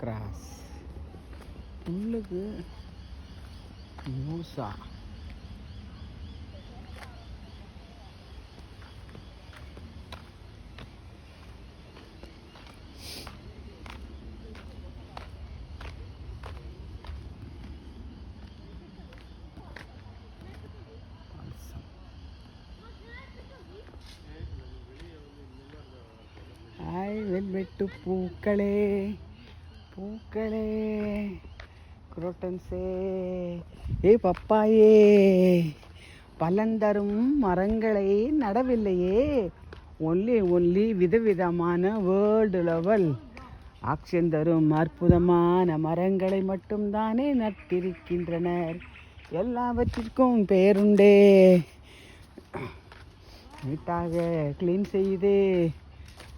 Cross உள்ளுக்கு மூசா hi பூக்களே. பூக்களே குரோட்டன்ஸே. ஏ பப்பாயே பலந்தரும் மரங்களை நடவில்லையே. ஒன்லி ஒன்லி விதவிதமான வேர்ல்டு லெவல் ஆக்சிஜன் தரும் அற்புதமான மரங்களை மட்டும்தானே நட்டிருக்கின்றனர். எல்லாவற்றிற்கும் பெயருண்டே நீட்டாக க்ளீன் செய்யுதே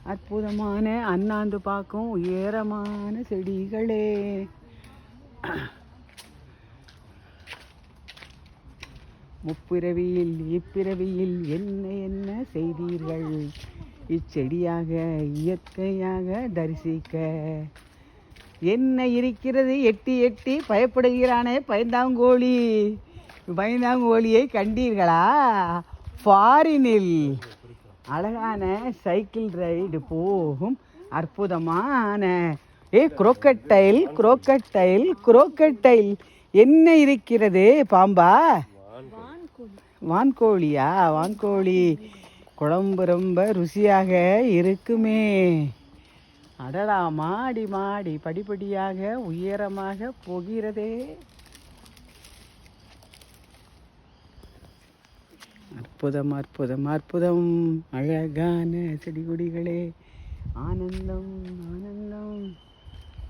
அற்புதமான அண்ணாந்து பார்க்கும் உயரமான செடிகளே. முப்பிறவியில் இப்பிறவியில் என்ன என்ன செய்தீர்கள்? இச்செடியாக இயற்கையாக தரிசிக்க. என்ன இருக்கிறது? எட்டி எட்டி பயப்படுகிறானே பயந்தாங்கோழி. பயந்தாங்கோழியை கண்டீர்களா? ஃபாரினில். அழகான சைக்கிள் ரைடு போகும். அற்புதமான. ஏ குரோக்கட்டைல் குரோக்கட்டைல் குரோக்கட்டைல் என்ன இருக்கிறது பாம்பா? வான்கோழியா? வான்கோழி. குழம்பு ரொம்ப ருசியாக இருக்குமே. அடடா மாடி மாடி படிப்படியாக உயரமாக போகிறதே. அற்புதம் அற்புதம் அற்புதம். அழகான செடி கொடிகளே ஆனந்தம் ஆனந்தம்.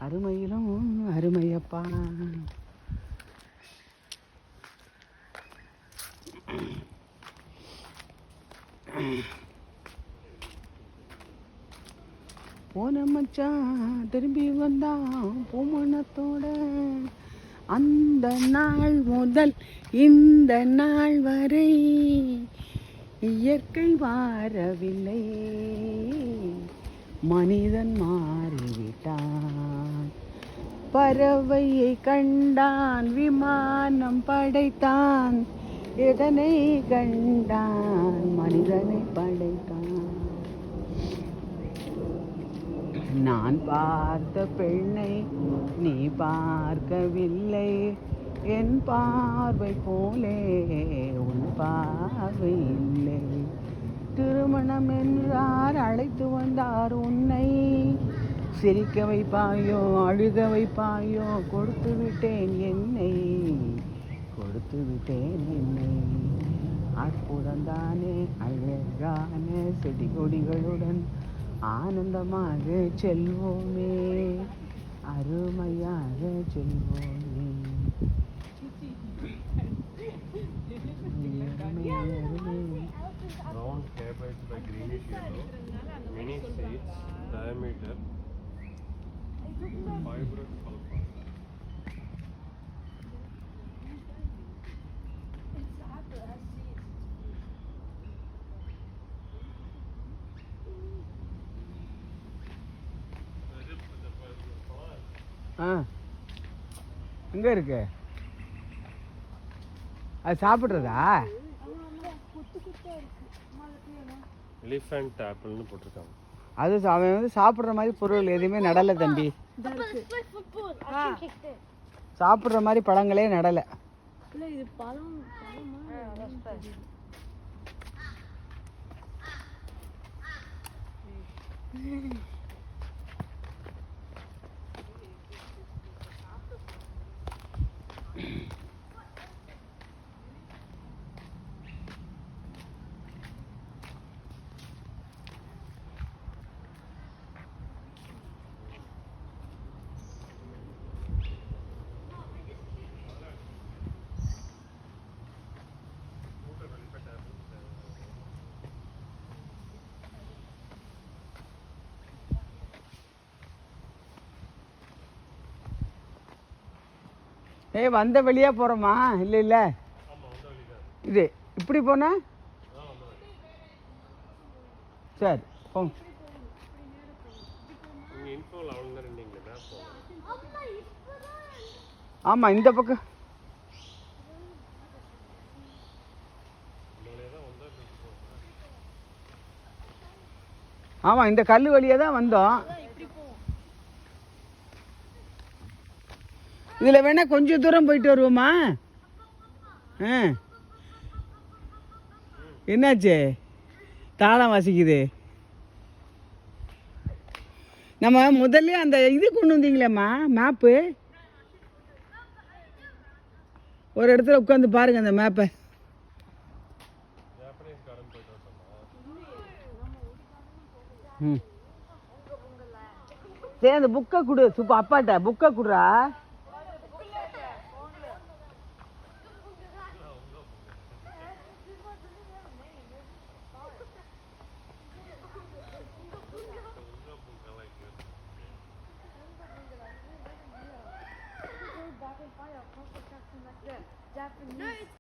அருமையிலும் அருமையப்பா. போன மச்சான் திரும்பி வந்தான் பூமணத்தோட அந்த நாள் முதல் இந்த நாள் வரை இயற்கை மாறவில்லை மனிதன் மாறிவிட்டான். பறவையை கண்டான் விமானம் படைத்தான். எதனை கண்டான் மனிதனை படைத்தான். நான் பார்த்த பெண்ணை நீ பார்க்கவில்லை. என் பார்வை போலே பாவில்லை திருமணம் என்றார் அழைத்து வந்தார் உன்னை. சிரிக்க வைப்பாயோ அழுக வைப்பாயோ கொடுத்து விட்டேன் என்னை. கொடுத்து விட்டேன் என்னை. அற்புதந்தானே அழகான செடி கொடிகளுடன் ஆனந்தமாக செல்வோமே. அருமையாக செல்வோமே. Round cabbage by greenish yellow. Many seeds, diameter. Fibrous pulp. ஆ எங்கே இருக்கு அது சாப்பிட்றதா Elephant apple னு போட்டிருக்காங்க. அது சா- அவன் வந்து சாப்பிட்ற மாதிரி பொருள் எதுவுமே நடலை தம்பி. சாப்பிட்ற மாதிரி பழங்களே நடலை. ஏய் வந்த வழியாக போகிறோமா இல்லை இல்லை. இது இப்படி போனா? சரி போங்க ஆமாம் இந்த பக்கம். ஆமாம் இந்த கல் வழியாக தான் வந்தோம். இதில் வேணா கொஞ்சம் தூரம் போயிட்டு வருவோமா? ஆ. என்னாச்சு? தாளம் வாசிக்குது. நம்ம முதல்ல அந்த இது கொண்டு வந்தீங்களேம்மா மேப்பு ஒரு இடத்துல உட்காந்து பாருங்க அந்த மேப்பை ம். சரி அந்த புக்கை கொடு. சூப்பர் அப்பாட்ட புக்கை கொடுறா.